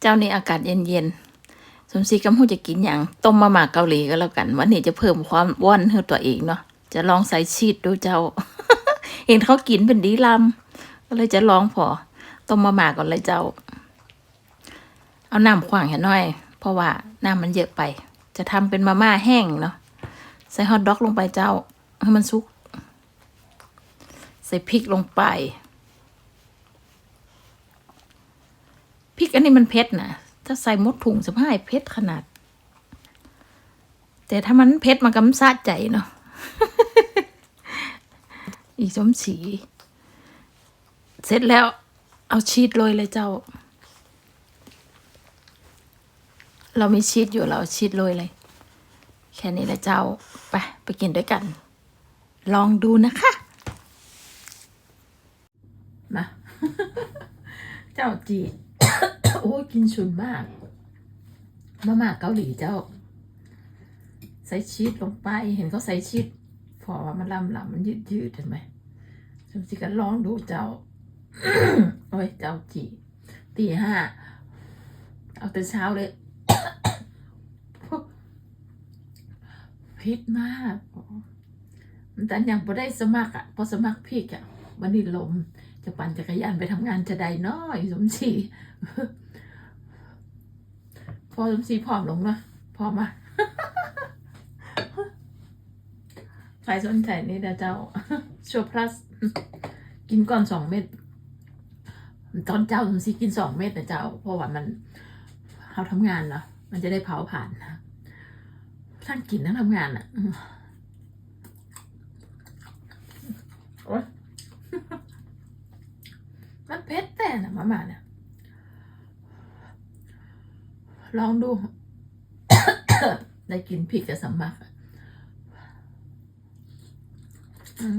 เจ้านี่อากาศเย็นๆสมศรีกำพูจะกินอย่างต้มมาม่าเกาหลีก็แล้วกัน วันนี้จะเพิ่มความว่อนให้ตัวเองเนาะจะลองใส่ชีสดูเจ้า เห็นเขากินเป็นดีลำก็เลยจะลองพอต้มมาม่าก่อนเลยเจ้า เอาน้ำขวางให้หน่อย เพราะว่าน้ำมันเยอะไป จะทำเป็นมาม่าแห้งเนาะใส่ฮอทดอกลงไปเจ้าให้มันสุก ใส่พริกลงไป พริก อันนี้มันเผ็ดนะถ้าใส่มดถุงสภาพเผ็ดขนาด แต่ถ้ามันเผ็ดมันก็มันสะใจเนาะอีสมสี เสร็จแล้ว เอาชีสโรยเลยเจ้า เรามีชีสอยู่เราชีสโรยเลย แค่นี้แหละเจ้า ไป ไปกินด้วยกัน ลองดูนะคะ มา เจ้าจี อ้ยกินชุนมากมาม่าเกาหลีเจ้า ใส่ชีสลงไป เห็นเขาใส่ชีสพอว่ามันลำลำมันยืดยืดเห็นไหมสมศรีก็ลองดูเจ้า โอ้ยเจ้าจีตีห้า เอาแต่เช้าเลยพิษมากมันแต่ยังพอได้สมัครอะพอสมัครพี่อะวันนี้ลม จะปั่นจักรยานไปทำงานจะได้น้อยสมศรี พอสมศรีผอมลงนะพอมาใครสนใจนี่นะเจ้าชัวพลัส กินก่อนสองเม็ดตอนเจ้าสมศรีกินสองเม็ดนะเจ้า เพราะว่ามันเขาทำงานเนาะมันจะได้เผาผ่านนะทั้งกินทั้งทำงานอะโอ๊ยมันเผ็ดแต่นะมาม่าเนี่ย ลองดู ได้กินพริกกับสัมมักอืม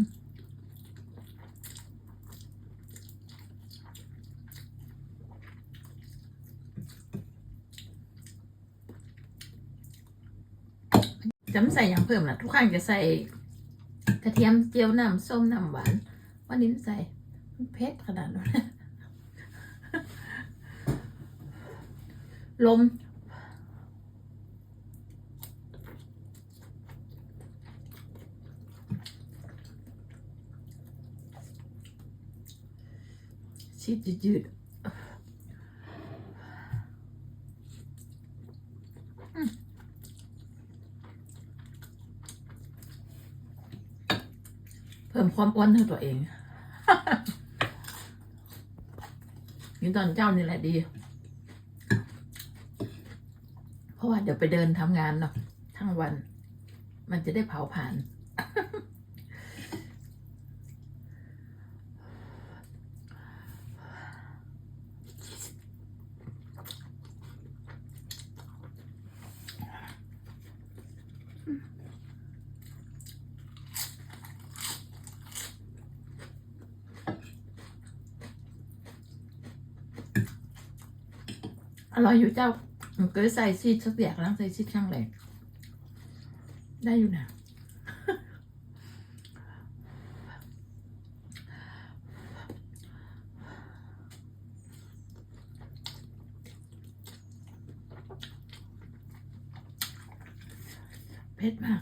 จะไม่ใส่อย่างเพิ่มนะทุกครั้งจะใส่กระเทียมเจียวน้ำส้มน้ำหวานวันนี้ใส่เผ็ดขนาดนั้นลม ชีสยืดเพิ่มความอ้วนให้ตัวเอง นี่ตอนเจ้านี่แหละดี เพราะว่าเดี๋ยวไปเดินทำงานเนาะทั้งวัน มันจะได้เผาผ่าน อร่อยอยู่เจ้าเคยใส่ซีดสักอย่างล้วใส่ซีดข้างแหลกได้อยู่นะเผ็ดมาก